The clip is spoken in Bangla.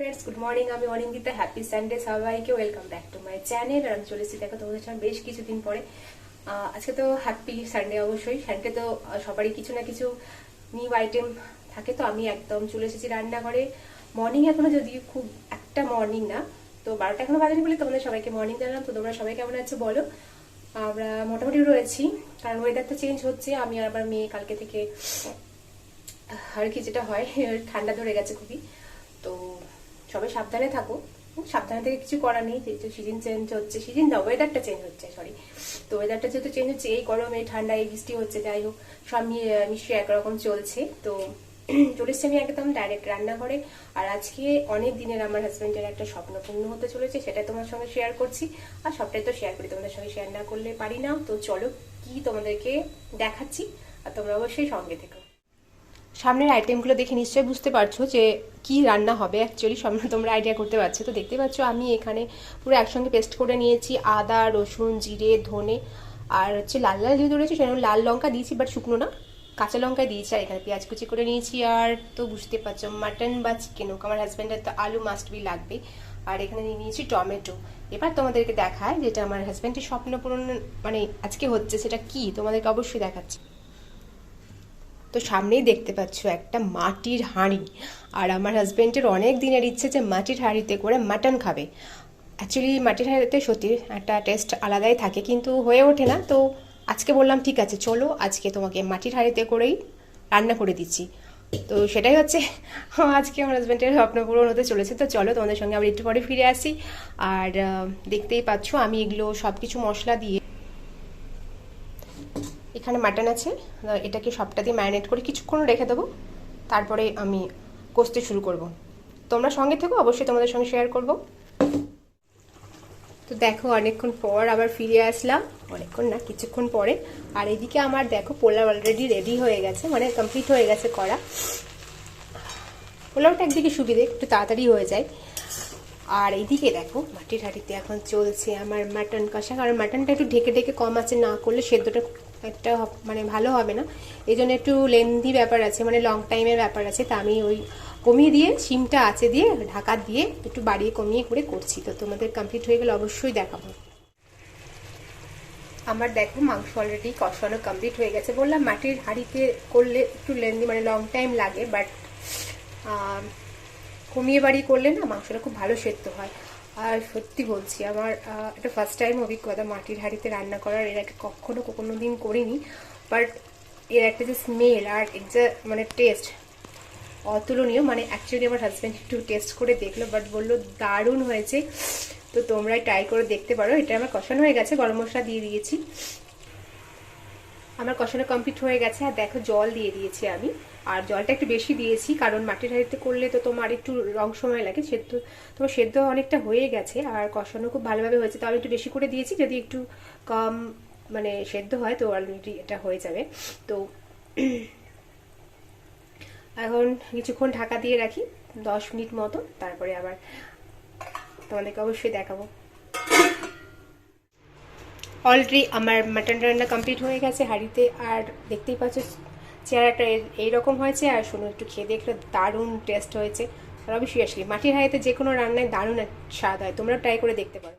ফ্রেন্ডস গুড মর্নিং আমি অনিন্দিতা হ্যাপি সানডে সবাইকে welcome back to my channel আর আমি এসেছি, দেখো তোমাদের সঙ্গে বেশ কিছুদিন পরে। আজকে তো হ্যাপি সানডে অবশ্যই সানডে তো সবারই কিছু না কিছু নিউ আইটেম থাকে, তো আমি একদম চলে এসেছি রান্নাঘরে। মর্নিং এখনও যদি খুব একটা মর্নিং না, তো বারোটা এখনও বাজারে বলে তোমাদের সবাইকে মর্নিং জানালাম, তো তোমরা সবাই কেমন আছো বলো? আমরা মোটামুটি রয়েছি, কারণ ওয়েদারটা চেঞ্জ হচ্ছে, আমি আর আমার মেয়ে কালকে থেকে আর কি যেটা হয়, ঠান্ডা ধরে গেছে খুবই, তো সবাই সাবধানে থাকো। সাবধানে থেকে কিছু করার নেই, যেহেতু সিজন চেঞ্জ হচ্ছে সিজন না ওয়েদারটা চেঞ্জ হচ্ছে সরি তো ওয়েদারটা যেহেতু চেঞ্জ হচ্ছে, এই গরম এই ঠান্ডা, এই বৃষ্টি হচ্ছে, যাই হোক, সব মি- মিশিয়ে একরকম চলছে। তো চলে এসছি আমি একদম ডাইরেক্ট রান্নাঘরে। আর আজকে অনেক দিনের আমার হাজব্যান্ডের একটা স্বপ্ন পূর্ণ হতে চলেছে সেটা তোমার সঙ্গে শেয়ার করছি। আর সবটাই তো শেয়ার করি, তোমাদের সঙ্গে শেয়ার না করলে পারি না। তো চলো, কি তোমাদেরকে দেখাচ্ছি, আর তোমরা অবশ্যই সঙ্গে থেকো। সামনের আইটেমগুলো দেখে নিশ্চয়ই বুঝতে পারছ যে কি রান্না হবে। অ্যাকচুয়ালি সামনে তোমরা আইডিয়া করতে পারছ। তো দেখতে পাচ্ছ, আমি এখানে পুরো একসঙ্গে পেস্ট করে নিয়েছি আদা, রসুন, জিরে, ধনে আর হচ্ছে লাল লাল যেহেতু রয়েছে সেরকম লাল লঙ্কা দিয়েছি বাট শুকনো না। কাঁচা লঙ্কা দিয়েছি আর এখানে পেঁয়াজ কুচি করে নিয়েছি। আর তো বুঝতে পারছ মাটন বা চিকেন হোক, আমার হাজব্যান্ডের তো আলু মাস্ট বি লাগবে। আর এখানে নিয়ে নিয়েছি টমেটো। এবার তোমাদেরকে দেখায় যেটা আমার হাজব্যান্ডের স্বপ্ন পূরণ মানে আজকে হচ্ছে, সেটা কি? তোমাদেরকে অবশ্যই দেখাচ্ছি। তো সামনেই দেখতে পাচ্ছ একটা মাটির হাঁড়ি। আর আমার হাজবেন্ডের অনেক দিনের ইচ্ছে যে মাটির হাঁড়িতে করে মাটন খাবে। অ্যাকচুয়ালি মাটির হাঁড়িতে সত্যি একটা টেস্ট আলাদাই থাকে, কিন্তু হয়ে ওঠে না। তো আজকে বললাম, ঠিক আছে, চলো, আজকে তোমাকে মাটির হাঁড়িতে করেই রান্না করে দিচ্ছি। তো সেটাই হচ্ছে, আজকে আমার হাজব্যান্ডের স্বপ্ন পূরণ হতে চলেছে। তো চলো, তোমাদের সঙ্গে আবার একটু পরে ফিরে আসি। আর দেখতেই পাচ্ছ, আমি এগুলো সব কিছু মশলা দিয়ে এখানে মাটন আছে। এটাকে সবটা দিয়ে ম্যারিনেট করে কিছুক্ষণ রেখে দেবো। তারপরে আমি কষতে শুরু করব। তোমরা সঙ্গে থেকো, অবশ্যই তোমাদের সঙ্গে শেয়ার করব। তো দেখো, অনেকক্ষণ পর আবার ফিরে আসলাম। অনেকক্ষণ না, কিছুক্ষণ পরে। আর এদিকে আমার দেখো, পোলাও অলরেডি রেডি হয়ে গেছে মানে কমপ্লিট হয়ে গেছে করা। পোলাওটা একদিকে সুবিধে, একটু তাড়াতাড়ি হয়ে যায়। আর এইদিকে দেখো, মাটির হাঁড়িতে এখন চলছে আমার মাটন কষা। কারণ মাটনটা একটু ঢেকে ঢেকে কম আছে, না করলে সেদ্ধটা একটা মানে ভালো হবে না। এই জন্য একটু লেন্দি ব্যাপার আছে মানে লং টাইমের ব্যাপার আছে, তা আমি ওই কমিয়ে দিয়ে, সিমটা আছে দিয়ে, ঢাকা দিয়ে একটু বাড়িয়ে কমিয়ে করে করছি। তো তোমাদের কমপ্লিট হয়ে গেলে অবশ্যই দেখাবো। আমার দেখো, মাংস অলরেডি কষানো কমপ্লিট হয়ে গেছে। বললাম মাটির হাঁড়িতে করলে একটু লেন্দি মানে লং টাইম লাগে বাট কমিয়ে বাড়ি করলে না মাংসটা খুব ভালো সেদ্ধ হয়। আর সত্যি বলছি, আমার এটা ফার্স্ট টাইম অভিজ্ঞতা মাটির হাঁড়িতে রান্না করার, এর আগে কখনো কোনো দিন করিনি বাট এর একটা যে স্মেল আর এর যে মানে টেস্ট অতুলনীয় মানে অ্যাকচুয়ালি আমার হাজব্যান্ড একটু টেস্ট করে দেখল বাট বলল দারুণ হয়েছে। তো তোমরা ট্রাই করে দেখতে পারো, এটা আমার কষানো হয়ে গেছে, গরম মশলা দিয়ে দিয়েছি। আমার কষানো কমপ্লিট হয়ে গেছে আর দেখো জল দিয়ে দিয়েছি আমি। আর জলটা একটু বেশি দিয়েছি, কারণ মাটির হাঁড়িতে করলে তো তোমার একটু রং সময় লাগে, সেদ্ধ তোমার সেদ্ধ অনেকটা হয়ে গেছে আর কষানো খুব ভালোভাবে হয়েছে। তো আমি একটু বেশি করে দিয়েছি, যদি একটু কম মানে সেদ্ধ হয় তো অলরেডি এটা হয়ে যাবে। তো এখন কিছুক্ষণ ঢাকা দিয়ে রাখি, দশ মিনিট মতো, তারপরে আবার তোমাদেরকে অবশ্যই দেখাবো। অলরেডি আমার মাটন রান্না কমপ্লিট হয়ে গেছে হাঁড়িতে, আর দেখতেই পাচ্ছ চেহারাটা এইরকম হয়েছে, আর শুনে একটু খেয়ে দেখলে দারুণ টেস্ট হয়েছে। আর অবশ্যই আসলে মাটির হাড়িতে যে কোনো রান্নায় দারুণ স্বাদ হয় তোমরা ট্রাই করে দেখতে পারো।